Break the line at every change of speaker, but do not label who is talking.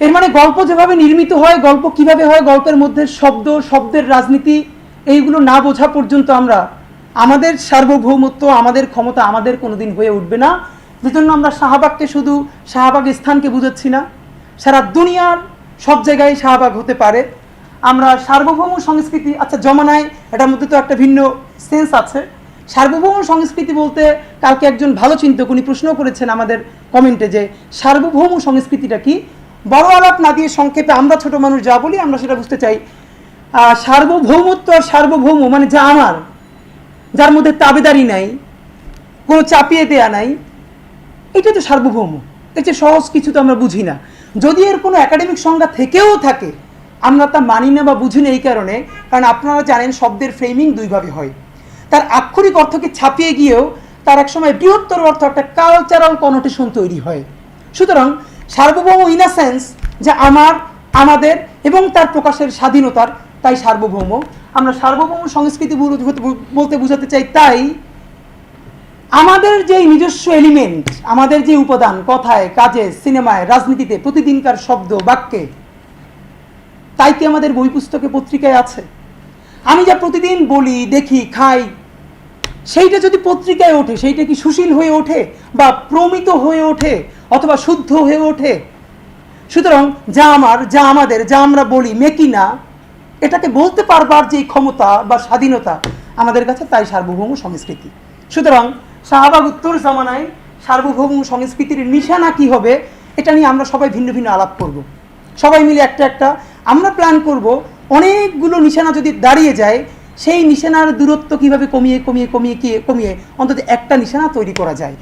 এর মানে গল্প যেভাবে নির্মিত হয়, গল্প কীভাবে হয়, গল্পের মধ্যে শব্দ, শব্দের রাজনীতি, এইগুলো না বোঝা পর্যন্ত আমরা আমাদের সার্বভৌমত্ব, আমাদের ক্ষমতা আমাদের কোনোদিন হয়ে উঠবে না। যেজন্য আমরা শাহবাগকে শুধু শাহবাগ স্থানকে বুঝাচ্ছি না, সারা দুনিয়ার সব জায়গায় শাহবাগ হতে পারে। আমরা সার্বভৌম সংস্কৃতি আচ্ছা জমানায় এটার মধ্যে তো একটা ভিন্ন সেন্স আছে। সার্বভৌম সংস্কৃতি বলতে কালকে একজন ভালো চিন্তক উনি প্রশ্ন করেছেন আমাদের কমেন্টে যে সার্বভৌম সংস্কৃতিটা কি? বড় আলাপ না দিয়ে সংক্ষেপে আমরা ছোট মানুষ যা বলি, আমরা সেটা বুঝতে চাই। সার্বভৌমত্ব আর সার্বভৌম মানে যা আমার, যার মধ্যে তাবেদারি নাই, কোনো চাপিয়ে দেয়া নাই, এটা তো সার্বভৌম। এর চেয়ে সহজ কিছু তো আমরা বুঝি না। যদি এর কোনো একাডেমিক সংজ্ঞা থেকেও থাকে, আমরা তা মানি না বা বুঝি না এই কারণে, কারণ আপনারা জানেন শব্দের ফ্রেমিং দুইভাবে হয়। তার আক্ষরিক অর্থকে ছাপিয়ে গিয়েও তার এক সময় বৃহত্তর অর্থ একটা কালচারাল কনোটেশন তৈরি হয়। সুতরাং সার্বভৌম ইন আ সেন্স যে আমার, আমাদের এবং তার প্রকাশের স্বাধীনতার, তাই সার্বভৌম। আমরা সার্বভৌম সংস্কৃতি বলতে বোঝাতে চাই তাই আমাদের যে নিজস্ব এলিমেন্ট আমাদের যে উপাদান কথায়, কাজে, সিনেমায়, রাজনীতিতে প্রতিদিনকার শব্দ, বাক্যে, তাই কি আমাদের বই পুস্তকে পত্রিকায় আছে? আমি যা প্রতিদিন বলি, দেখি, খাই সেইটা যদি পত্রিকায় ওঠে, সেইটা কি সুশীল হয়ে ওঠে বা প্রমিত হয়ে ওঠে অথবা শুদ্ধ হয়ে ওঠে? সুতরাং যা আমার, যা আমাদের, যা আমরা বলি মেকি না, এটাকে বলতে পারবার যে ক্ষমতা বা স্বাধীনতা আমাদের কাছে তাই সার্বভৌম সংস্কৃতি। সুতরাং শাহবাগ উত্তর জামানায় সার্বভৌম সংস্কৃতির নিশানা কি হবে, এটা নিয়ে আমরা সবাই ভিন্ন ভিন্ন আলাপ করব। সবাই মিলে একটা একটা আমরা প্ল্যান করব। অনেকগুলো নিশানা যদি দাঁড়িয়ে যায় সেই নিশানার দূরত্ব কীভাবে কমিয়ে কমিয়ে কমিয়ে কমিয়ে অন্তত একটা নিশানা তৈরি করা যায়।